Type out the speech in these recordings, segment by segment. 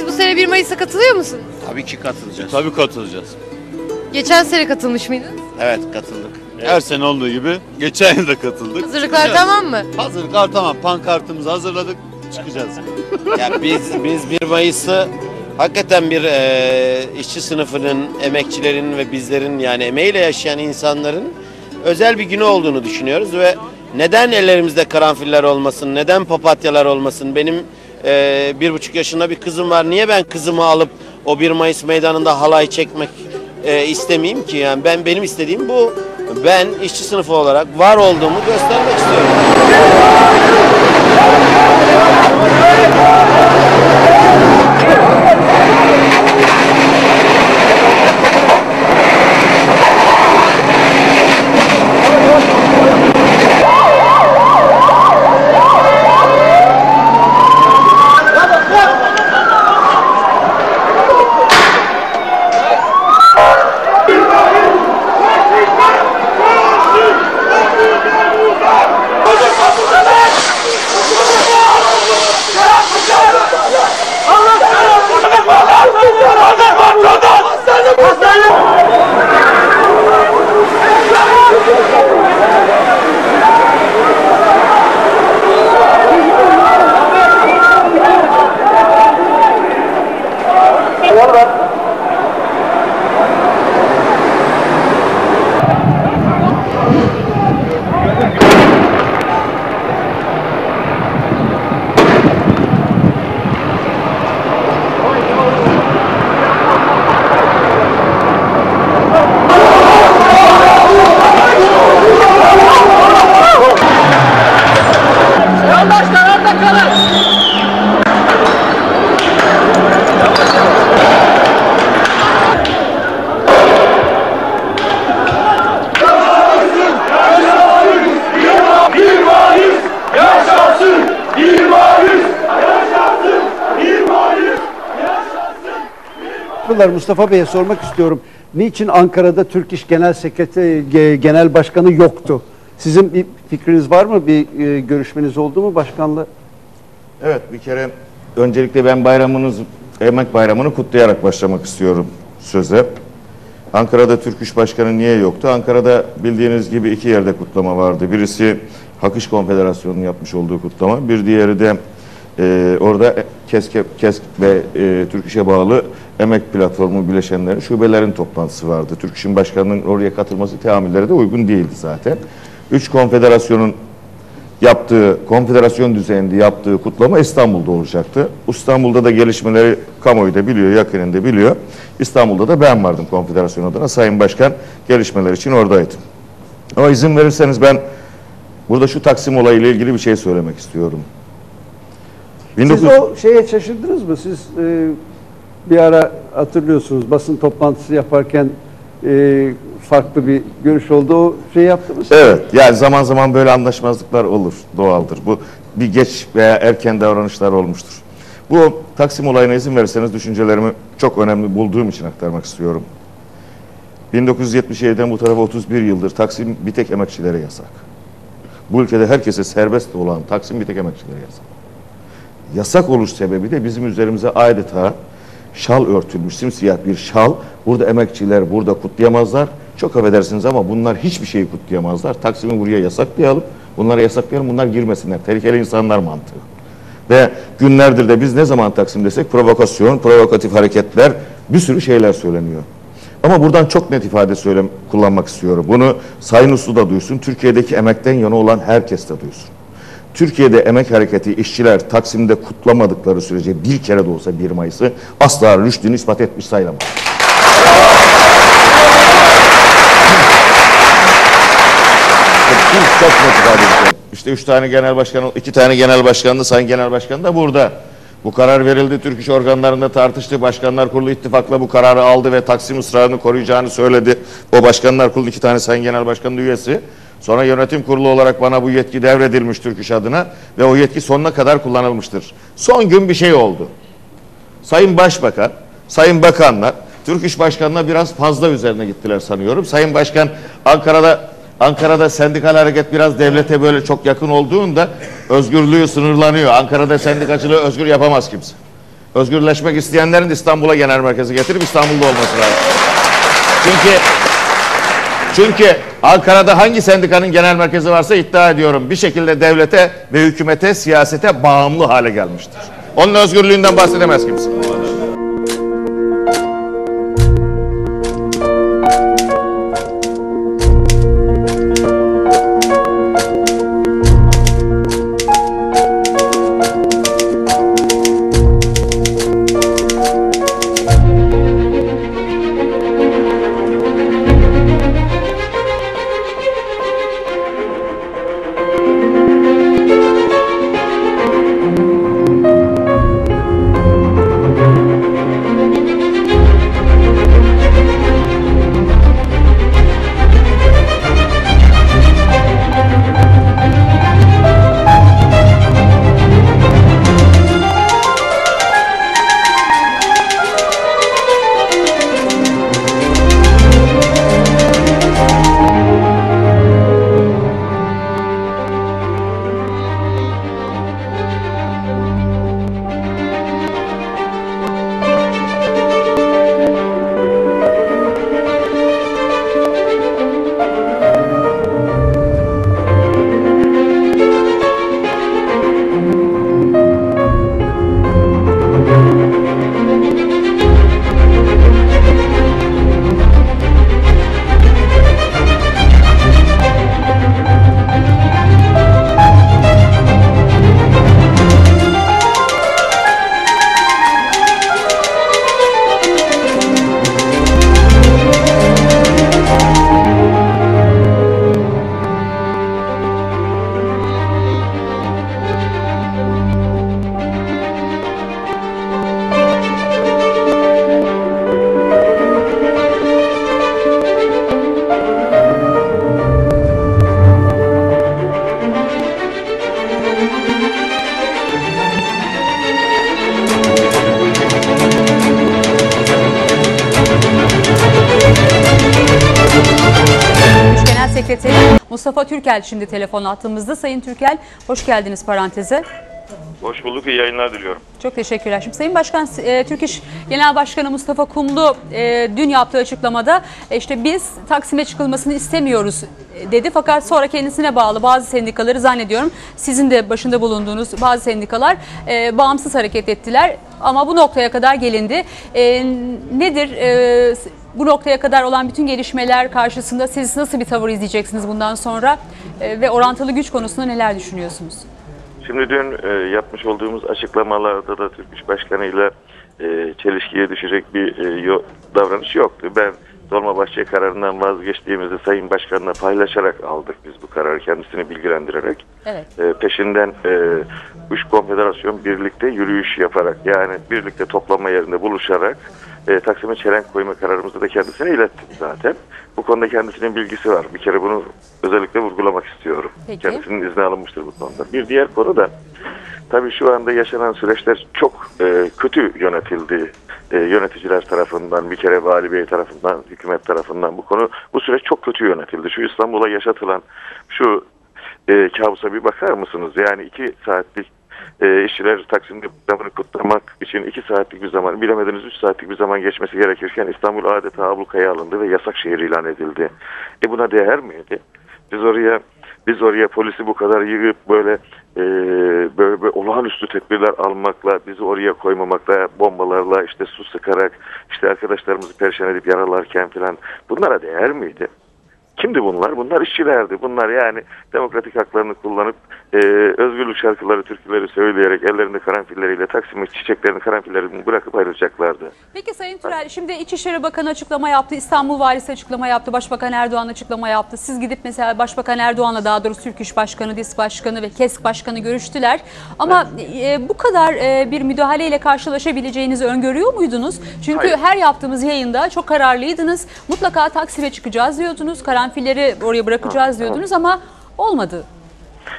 Siz bu sene 1 Mayıs'a katılıyor musunuz? Tabii ki katılacağız. Tabii katılacağız. Geçen sene katılmış mıydınız? Evet katıldık. Her sene olduğu gibi geçen yıl da katıldık. Hazırlıklar Çıkacağız. tamam mı? Hazırlıklar tamam. Pankartımızı hazırladık. Çıkacağız. Ya biz biz 1 Mayıs'ı hakikaten bir e, işçi sınıfının, emekçilerin ve bizlerin yani emeğiyle yaşayan insanların özel bir günü olduğunu düşünüyoruz ve neden ellerimizde karanfiller olmasın, neden papatyalar olmasın? Benim e, bir buçuk yaşında bir kızım var. Niye ben kızımı alıp o 1 Mayıs meydanında halay çekmek e, istemeyeyim ki? Yani ben benim istediğim bu. Ben işçi sınıfı olarak var olduğumu göstermek istiyorum. Teşekkürler Mustafa Bey'e sormak istiyorum. Niçin Ankara'da Türk İş Genel Sekreteri, Ge- Genel Başkanı yoktu? Sizin bir fikriniz var mı? Bir e, görüşmeniz oldu mu başkanla? Evet bir kere öncelikle ben bayramınız Emek Bayramı'nı kutlayarak başlamak istiyorum söze. Ankara'da Türk İş Başkanı niye yoktu? Ankara'da bildiğiniz gibi iki yerde kutlama vardı. Birisi Hak Konfederasyonu'nun yapmış olduğu kutlama. Bir diğeri de e, orada KESK, KESK ve e, Türk İş'e bağlı Emek Platformu bileşenlerin şubelerin toplantısı vardı. Türk İş'in başkanının oraya katılması teamüllere de uygun değildi zaten. Üç konfederasyonun yaptığı, konfederasyon düzeyinde yaptığı kutlama İstanbul'da olacaktı. İstanbul'da da gelişmeleri kamuoyu da biliyor, yakınında biliyor. İstanbul'da da ben vardım konfederasyon adına. Sayın Başkan gelişmeler için oradaydım. Ama izin verirseniz ben burada şu Taksim olayıyla ilgili bir şey söylemek istiyorum. Siz 19... o şeye şaşırdınız mı? Siz e, bir ara hatırlıyorsunuz basın toplantısı yaparken e, farklı bir görüş oldu. O şey yaptınız. Evet, yani zaman zaman böyle anlaşmazlıklar olur, doğaldır. Bu bir geç veya erken davranışlar olmuştur. Bu Taksim olayına izin verirseniz düşüncelerimi çok önemli bulduğum için aktarmak istiyorum. 1977'den bu tarafa 31 yıldır Taksim bir tek emekçilere yasak. Bu ülkede herkese serbest olan Taksim bir tek emekçilere yasak. Yasak oluş sebebi de bizim üzerimize adeta şal örtülmüş simsiyah bir şal. Burada emekçiler burada kutlayamazlar. Çok affedersiniz ama bunlar hiçbir şeyi kutlayamazlar. Taksim'i buraya yasaklayalım. Bunlara yasaklayalım. Bunlar girmesinler. Tehlikeli insanlar mantığı. Ve günlerdir de biz ne zaman Taksim desek provokasyon, provokatif hareketler bir sürü şeyler söyleniyor. Ama buradan çok net ifade söylem kullanmak istiyorum. Bunu Sayın Uslu da duysun, Türkiye'deki emekten yana olan herkes de duysun. Türkiye'de emek hareketi işçiler Taksim'de kutlamadıkları sürece bir kere de olsa 1 Mayıs'ı asla rüştünü ispat etmiş sayılamaz. Çok, net. İşte üç tane genel başkan, iki tane genel başkan da sayın genel başkan da burada. Bu karar verildi. Türk İş organlarında tartıştı. Başkanlar Kurulu ittifakla bu kararı aldı ve Taksim ısrarını koruyacağını söyledi. O Başkanlar Kurulu iki tane sayın genel başkanın üyesi. Sonra yönetim kurulu olarak bana bu yetki devredilmiş Türk adına ve o yetki sonuna kadar kullanılmıştır. Son gün bir şey oldu. Sayın Başbakan, Sayın Bakanlar, Türk İş Başkanı'na biraz fazla üzerine gittiler sanıyorum. Sayın Başkan Ankara'da Ankara'da sendikal hareket biraz devlete böyle çok yakın olduğunda özgürlüğü sınırlanıyor. Ankara'da sendikacılığı özgür yapamaz kimse. Özgürleşmek isteyenlerin İstanbul'a genel merkezi getirip İstanbul'da olması lazım. Çünkü çünkü Ankara'da hangi sendikanın genel merkezi varsa iddia ediyorum bir şekilde devlete ve hükümete, siyasete bağımlı hale gelmiştir. Onun özgürlüğünden bahsedemez kimse. Sekreteri Mustafa Türkel şimdi telefon attığımızda. Sayın Türkel hoş geldiniz paranteze. Hoş bulduk, iyi yayınlar diliyorum. Çok teşekkürler. Şimdi Sayın Başkan, e, Türk İş Genel Başkanı Mustafa Kumlu e, dün yaptığı açıklamada e, işte biz Taksim'e çıkılmasını istemiyoruz e, dedi. Fakat sonra kendisine bağlı bazı sendikaları zannediyorum sizin de başında bulunduğunuz bazı sendikalar e, bağımsız hareket ettiler. Ama bu noktaya kadar gelindi. E, nedir e, bu noktaya kadar olan bütün gelişmeler karşısında siz nasıl bir tavır izleyeceksiniz bundan sonra E, ve orantılı güç konusunda neler düşünüyorsunuz? Şimdi dün e, yapmış olduğumuz açıklamalarda da Türk İş Başkanı ile e, çelişkiye düşecek bir e, davranış yoktu. Ben Dolmabahçe kararından vazgeçtiğimizi Sayın Başkan'la paylaşarak aldık biz bu kararı kendisini bilgilendirerek. Evet. E, peşinden e, üç konfederasyon birlikte yürüyüş yaparak yani birlikte toplama yerinde buluşarak e, Taksim'e çelenk koyma kararımızı da kendisine ilettim zaten. Bu konuda kendisinin bilgisi var. Bir kere bunu özellikle vurgulamak istiyorum. Peki. Kendisinin izni alınmıştır bu konuda. Bir diğer konu da tabii şu anda yaşanan süreçler çok e, kötü yönetildi. E, yöneticiler tarafından, bir kere vali bey tarafından, hükümet tarafından bu konu, bu süreç çok kötü yönetildi. Şu İstanbul'a yaşatılan şu e, kabusa bir bakar mısınız? Yani iki saatlik e, işçiler Taksim'de bayramını kutlamak için iki saatlik bir zaman, bilemediniz üç saatlik bir zaman geçmesi gerekirken İstanbul adeta ablukaya alındı ve yasak şehir ilan edildi. E buna değer miydi? Biz oraya biz oraya polisi bu kadar yığıp böyle e, böyle, böyle olağanüstü tedbirler almakla, bizi oraya koymamakla, bombalarla, işte su sıkarak, işte arkadaşlarımızı perişan edip yaralarken falan bunlara değer miydi? Kimdi bunlar? Bunlar işçilerdi. Bunlar yani demokratik haklarını kullanıp e, özgürlük şarkıları, türküleri söyleyerek ellerinde karanfilleriyle Taksim'e çiçeklerini, karanfillerini bırakıp ayrılacaklardı. Peki Sayın Türel, şimdi İçişleri Bakanı açıklama yaptı, İstanbul Valisi açıklama yaptı, Başbakan Erdoğan açıklama yaptı. Siz gidip mesela Başbakan Erdoğan'la daha doğrusu Türk İş Başkanı, DİS Başkanı ve KESK Başkanı görüştüler. Ama e, bu kadar e, bir müdahaleyle karşılaşabileceğinizi öngörüyor muydunuz? Çünkü Hayır. her yaptığımız yayında çok kararlıydınız. Mutlaka Taksim'e çıkacağız diyordunuz, karanfilleri oraya bırakacağız diyordunuz ama olmadı.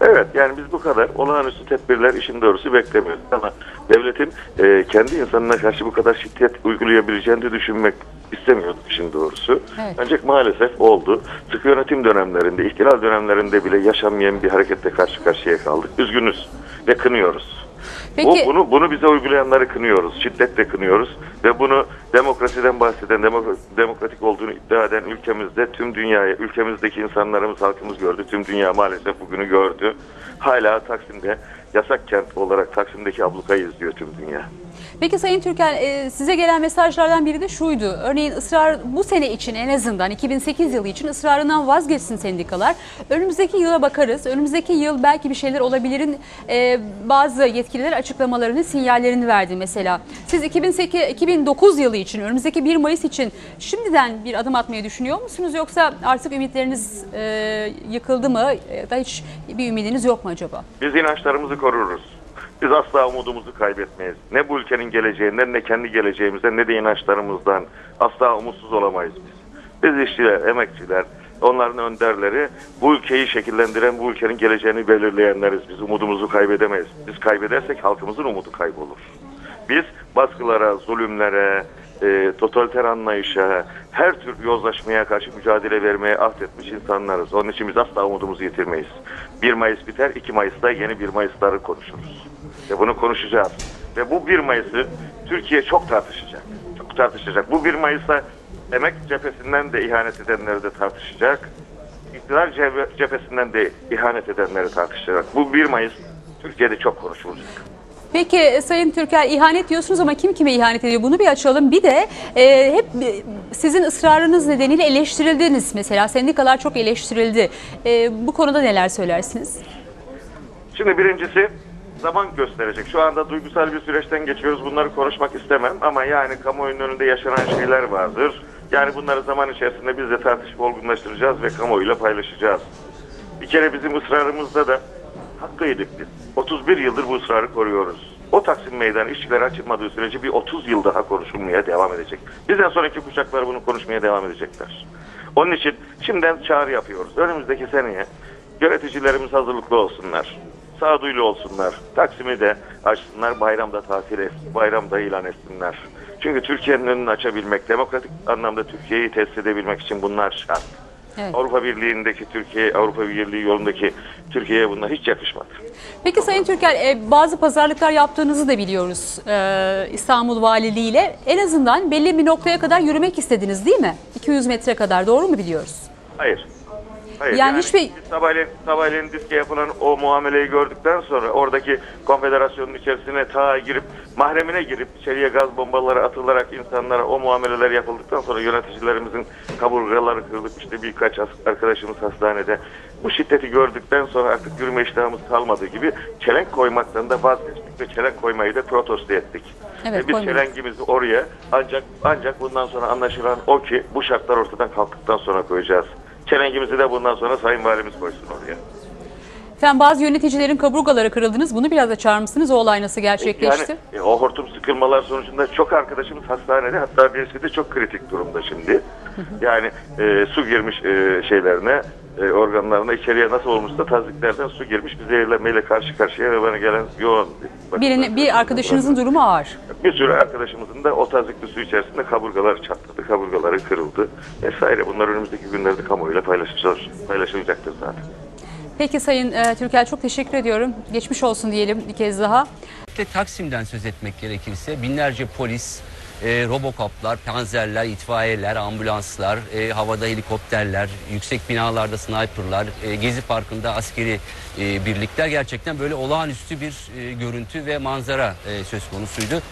Evet yani biz bu kadar olağanüstü tedbirler işin doğrusu beklemiyoruz. Ama devletin e, kendi insanına karşı bu kadar şiddet uygulayabileceğini de düşünmek istemiyorduk işin doğrusu. Evet. Ancak maalesef oldu. Sıkı yönetim dönemlerinde, ihtilal dönemlerinde bile yaşanmayan bir hareketle karşı karşıya kaldık. Üzgünüz ve kınıyoruz. Peki- Bu, bunu, bunu bize uygulayanları kınıyoruz. Şiddetle kınıyoruz. Ve bunu demokrasiden bahseden, demok- demokratik olduğunu iddia eden ülkemizde tüm dünyaya, ülkemizdeki insanlarımız, halkımız gördü. Tüm dünya maalesef bugünü gördü. Hala Taksim'de yasak kent olarak Taksim'deki ablukayı izliyor tüm dünya. Peki Sayın Türkel e, size gelen mesajlardan biri de şuydu. Örneğin ısrar bu sene için en azından 2008 yılı için ısrarından vazgeçsin sendikalar. Önümüzdeki yıla bakarız. Önümüzdeki yıl belki bir şeyler olabilirin e, bazı yetkililer açıklamalarını, sinyallerini verdi mesela. Siz 2008 2009 yılı için, önümüzdeki 1 Mayıs için şimdiden bir adım atmayı düşünüyor musunuz yoksa artık ümitleriniz e, yıkıldı mı? Ya da hiç bir ümidiniz yok mu acaba? Biz inançlarımızı koruruz. Biz asla umudumuzu kaybetmeyiz. Ne bu ülkenin geleceğinden ne kendi geleceğimizden ne de inançlarımızdan asla umutsuz olamayız biz. Biz işçiler, emekçiler, onların önderleri bu ülkeyi şekillendiren, bu ülkenin geleceğini belirleyenleriz. Biz umudumuzu kaybedemeyiz. Biz kaybedersek halkımızın umudu kaybolur. Biz baskılara, zulümlere, e, totaliter anlayışa, her tür yozlaşmaya karşı mücadele vermeye ahdetmiş insanlarız. Onun için biz asla umudumuzu yitirmeyiz. 1 Mayıs biter, 2 Mayıs'ta yeni 1 Mayıs'ları konuşuruz. Ve bunu konuşacağız. Ve bu 1 Mayıs'ı Türkiye çok tartışacak. Çok tartışacak. Bu 1 Mayıs'ta emek cephesinden de ihanet edenleri de tartışacak. İktidar cephe- cephesinden de ihanet edenleri tartışacak. Bu 1 Mayıs Türkiye'de çok konuşulacak. Peki e, Sayın Türker ihanet diyorsunuz ama kim kime ihanet ediyor? Bunu bir açalım. Bir de e, hep e, sizin ısrarınız nedeniyle eleştirildiniz mesela. Sendikalar çok eleştirildi. E, bu konuda neler söylersiniz? Şimdi birincisi zaman gösterecek. Şu anda duygusal bir süreçten geçiyoruz. Bunları konuşmak istemem ama yani kamuoyunun önünde yaşanan şeyler vardır. Yani bunları zaman içerisinde biz de tartışıp olgunlaştıracağız ve kamuoyuyla paylaşacağız. Bir kere bizim ısrarımızda da haklıydık biz. 31 yıldır bu ısrarı koruyoruz. O Taksim Meydanı işçilere açılmadığı sürece bir 30 yıl daha konuşulmaya devam edecek. Bizden sonraki kuşaklar bunu konuşmaya devam edecekler. Onun için şimdiden çağrı yapıyoruz. Önümüzdeki seneye yöneticilerimiz hazırlıklı olsunlar. Sağduyulu olsunlar. Taksim'i de açsınlar. Bayramda tatil et, bayramda ilan etsinler. Çünkü Türkiye'nin önünü açabilmek, demokratik anlamda Türkiye'yi tesis edebilmek için bunlar şart. Evet. Avrupa Birliği'ndeki Türkiye, Avrupa Birliği yolundaki Türkiye'ye bunlar hiç yakışmadı. Peki Sayın Türker e, bazı pazarlıklar yaptığınızı da biliyoruz e, İstanbul Valiliği ile. En azından belli bir noktaya kadar yürümek istediniz değil mi? 200 metre kadar doğru mu biliyoruz? Hayır. Hayır. Yani hiçbir- biz sabahleyin, sabahleyin diske yapılan o muameleyi gördükten sonra oradaki konfederasyonun içerisine ta girip mahremine girip içeriye gaz bombaları atılarak insanlara o muameleler yapıldıktan sonra yöneticilerimizin kaburgaları kırılıp işte birkaç arkadaşımız hastanede bu şiddeti gördükten sonra artık yürüme iştahımız kalmadığı gibi çelenk koymaktan da vazgeçtik ve çelenk koymayı da protesto ettik. Evet, Ve biz koymadık. çelenkimizi oraya ancak ancak bundan sonra anlaşılan o ki bu şartlar ortadan kalktıktan sonra koyacağız. Çelengimizi de bundan sonra Sayın Valimiz koysun oraya. Efendim bazı yöneticilerin kaburgaları kırıldınız. Bunu biraz açar mısınız? O olay nasıl gerçekleşti? Yani e, o hortum sıkılmalar sonucunda çok arkadaşımız hastanede hatta birisi de çok kritik durumda şimdi. Yani e, su girmiş e, şeylerine e, organlarına içeriye nasıl olmuşsa taziklerden su girmiş bir zehirlenmeyle karşı karşıya ve bana gelen yoğun Birini, bir arkadaşınızın durumu ağır. bir sürü arkadaşımızın da o tazikli su içerisinde kaburgaları çatladı, kaburgaları kırıldı vesaire. Bunlar önümüzdeki günlerde kamuoyuyla paylaşılacak, paylaşılacaktır zaten. Peki Sayın e, Türker çok teşekkür ediyorum. Geçmiş olsun diyelim bir kez daha. Ve Taksim'den söz etmek gerekirse binlerce polis, e, robokoplar, panzerler, itfaiyeler, ambulanslar, e, havada helikopterler, yüksek binalarda sniperlar, e, Gezi Parkı'nda askeri e, birlikler gerçekten böyle olağanüstü bir e, görüntü ve manzara e, söz konusuydu.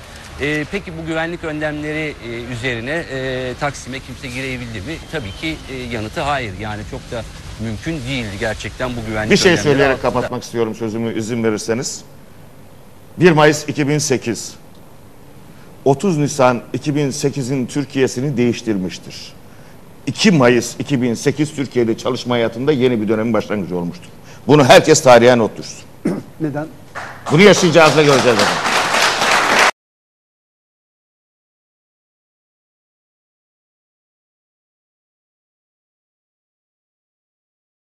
E, peki bu güvenlik önlemleri e, üzerine e, Taksim'e kimse girebildi mi? Tabii ki e, yanıtı hayır. Yani çok da mümkün değildi gerçekten bu güvenlik Bir şey söyleyerek altında. kapatmak istiyorum sözümü izin verirseniz. 1 Mayıs 2008. 30 Nisan 2008'in Türkiye'sini değiştirmiştir. 2 Mayıs 2008 Türkiye'de çalışma hayatında yeni bir dönemin başlangıcı olmuştur. Bunu herkes tarihe not düşsün. Neden? Bunu yaşayacağız ve göreceğiz efendim.